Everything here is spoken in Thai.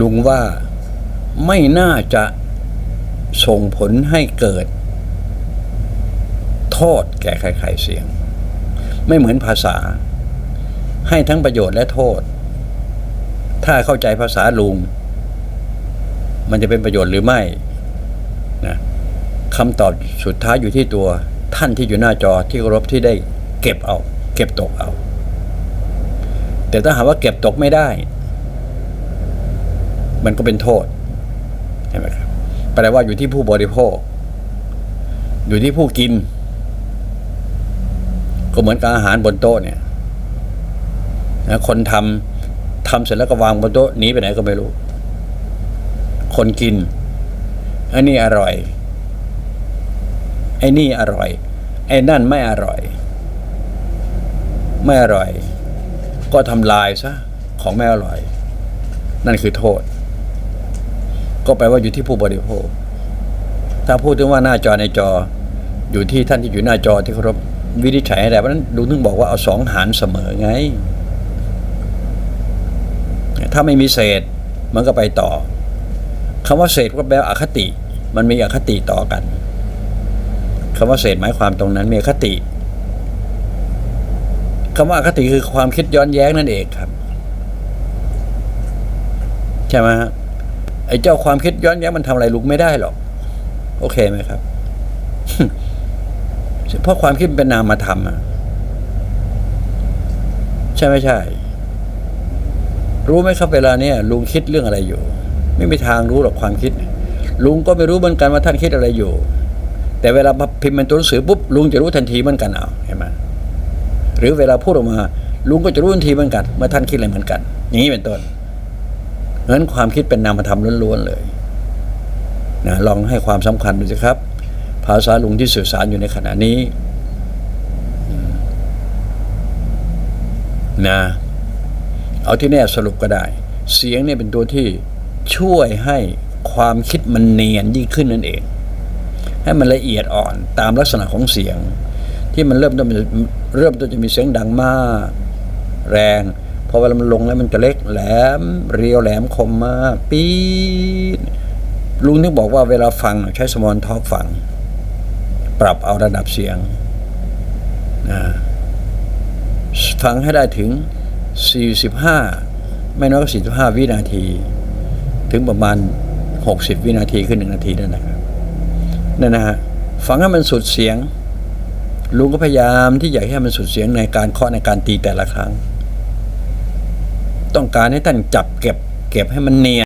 ลุงว่าไม่น่าจะส่งผลให้เกิด โทษแก่ใครๆเสียง ไม่เหมือนภาษา ให้ทั้งประโยชน์และโทษ ถ้าเข้าใจภาษาลุง มันจะเป็นประโยชน์หรือไม่นะคำตอบสุดท้ายอยู่ที่ตัวท่านที่อยู่หน้าจอที่เคารพที่ได้เก็บเอา เก็บตกเอา แต่ถ้าหากว่าเก็บตกไม่ได้ มันก็เป็นโทษใช่ไหมครับแปลว่าอยู่ที่ผู้บริโภค อยู่ที่ผู้กิน ก็เหมือนกับอาหารบนโต๊ะเนี่ยนะคนทำทำเสร็จแล้วก็วางบนโต๊ะหนีไปไหนก็ไม่รู้ คนกินอันนี้อร่อย ไอ้นี่อร่อย ไอ้นั่นไม่อร่อย ไม่อร่อย ก็ทำลายซะของไม่อร่อย นั่นคือโทษ ก็แปลว่าอยู่ที่ผู้บริโภค ถ้าพูดถึงว่าหน้าจอในจอ อยู่ที่ท่านที่อยู่หน้าจอที่เคารพวินิจฉัยให้ได้เพราะฉะนั้นลุงถึงบอกว่าเอาสองหารเสมอไง ถ้าไม่มีเศษมันก็ไปต่อคำว่าเศษก็แปลว่าอคติ มันมีอคติต่อกันคำว่าเศษหมายความตรงนั้นมีอคติคำว่าอคติคือความคิดย้อนแย้งนั่นเองครับ ใช่ไหมฮะ ไอ้เจ้าความคิดย้อนแย้งมันทำอะไรลุงไม่ได้หรอก โอเคไหมครับ เพราะความคิดเป็นนามธรรมอะใช่ไม่ใช่ รู้ไหมครับเวลาเนี้ยลุงคิดเรื่องอะไรอยู่ ไม่มีทางรู้หรอกความคิด ลุงก็ไม่รู้เหมือนกันว่าท่านคิดอะไรอยู่ แต่เวลาพิมพ์เป็นตัวหนังสือปุ๊บลุงจะรู้ทันทีเหมือนกันเอาเห็นไหมหรือเวลาพูดออกมา ลุงก็จะรู้ทันทีเหมือนกันเมื่อท่านคิดอะไรเหมือนกัน อย่างนี้เป็นต้น ราะฉะนั้นความคิดเป็นนามธรรมล้วนๆเลยนะลองให้ความสำคัญดูสิครับ ภาษาลุงที่สื่อสารอยู่ในขณะนี้นะเอาที่แน่สรุปก็ได้ เสียงเนี่ยเป็นตัวที่ช่วยให้ความคิดมันเนียนยิ่งขึ้นนั่นเอง ให้มันละเอียดอ่อนตามลักษณะของเสียง ที่มันเริ่มต้นมันเริ่มต้นจะมีเสียงดังมาก แรง พอเวลามันลงแล้วมันจะเล็กแหลม เรียวแหลมคมมากปี๊ดลุงนึกบอกว่าเวลาฟังใช้สมอนท็อปฟัง ปรับเอาระดับเสียงนะฟังให้ได้ถึง 45 ไม่น้อยกว่า45 วินาที ถึงประมาณ 60 วินาทีขึ้นหนึ่งนาทีนั่นนะครับนั่นนะฮะฟังให้มันสุดเสียงลุงก็พยายามที่อยากให้มันสุดเสียงในการเคาะในการตีแต่ละครั้ง ต้องการให้ท่านจับเก็บ เก็บให้มันเนียน